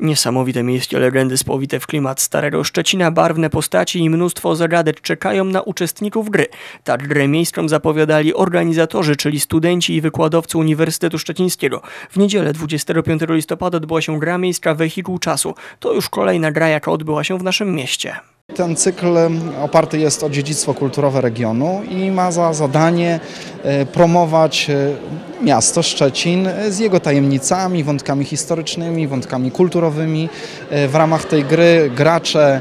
Niesamowite miejskie legendy spowite w klimat Starego Szczecina, barwne postaci i mnóstwo zagadek czekają na uczestników gry. Tak grę miejską zapowiadali organizatorzy, czyli studenci i wykładowcy Uniwersytetu Szczecińskiego. W niedzielę 25 listopada odbyła się gra miejska Wehikuł Czasu. To już kolejna gra, jaka odbyła się w naszym mieście. Ten cykl oparty jest o dziedzictwo kulturowe regionu i ma za zadanie e, promować e, miasto Szczecin z jego tajemnicami, wątkami historycznymi, wątkami kulturowymi. E, W ramach tej gry gracze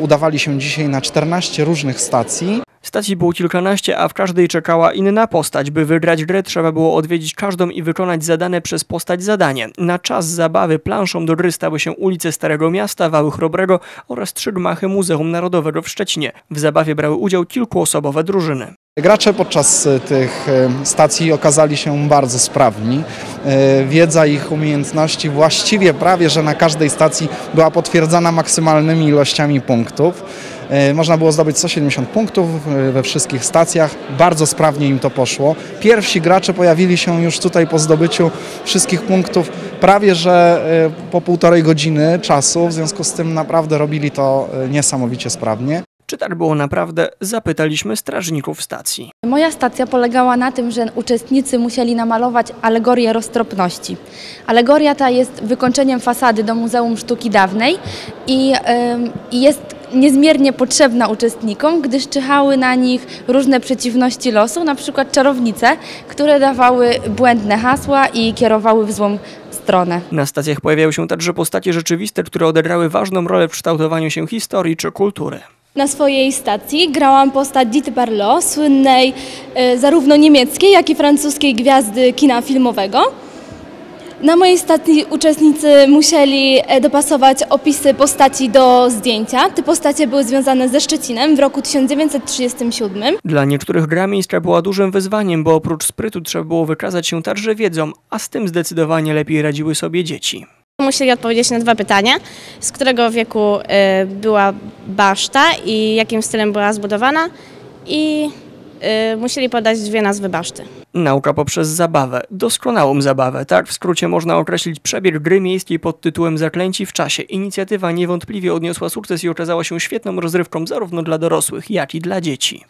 udawali się dzisiaj na 14 różnych stacji. Stacji było kilkanaście, a w każdej czekała inna postać. By wygrać grę trzeba było odwiedzić każdą i wykonać zadane przez postać zadanie. Na czas zabawy planszą do gry stały się ulice Starego Miasta, Wały Chrobrego oraz trzy gmachy Muzeum Narodowego w Szczecinie. W zabawie brały udział kilkuosobowe drużyny. Gracze podczas e, tych e, stacji okazali się bardzo sprawni. E, Wiedza ich umiejętności właściwie prawie, że na każdej stacji była potwierdzana maksymalnymi ilościami punktów. E, Można było zdobyć 170 punktów e, we wszystkich stacjach. Bardzo sprawnie im to poszło. Pierwsi gracze pojawili się już tutaj po zdobyciu wszystkich punktów prawie, że e, po półtorej godziny czasu. W związku z tym naprawdę robili to niesamowicie sprawnie. Czy tak było naprawdę? Zapytaliśmy strażników stacji. Moja stacja polegała na tym, że uczestnicy musieli namalować alegorię roztropności. Alegoria ta jest wykończeniem fasady do Muzeum Sztuki Dawnej i jest niezmiernie potrzebna uczestnikom, gdyż czyhały na nich różne przeciwności losu, na przykład czarownice, które dawały błędne hasła i kierowały w złą stronę. Na stacjach pojawiały się także postacie rzeczywiste, które odegrały ważną rolę w kształtowaniu się historii czy kultury. Na swojej stacji grałam postać Dity Barlow, słynnej e, zarówno niemieckiej, jak i francuskiej gwiazdy kina filmowego. Na mojej stacji uczestnicy musieli e, dopasować opisy postaci do zdjęcia. Te postacie były związane ze Szczecinem w roku 1937. Dla niektórych gra miejska była dużym wyzwaniem, bo oprócz sprytu trzeba było wykazać się także wiedzą, a z tym zdecydowanie lepiej radziły sobie dzieci. Musieli odpowiedzieć na dwa pytania, z którego wieku y, była baszta i jakim stylem była zbudowana i musieli podać dwie nazwy baszty. Nauka poprzez zabawę, doskonałą zabawę, tak w skrócie można określić przebieg gry miejskiej pod tytułem Zaklęci w czasie. Inicjatywa niewątpliwie odniosła sukces i okazała się świetną rozrywką zarówno dla dorosłych, jak i dla dzieci.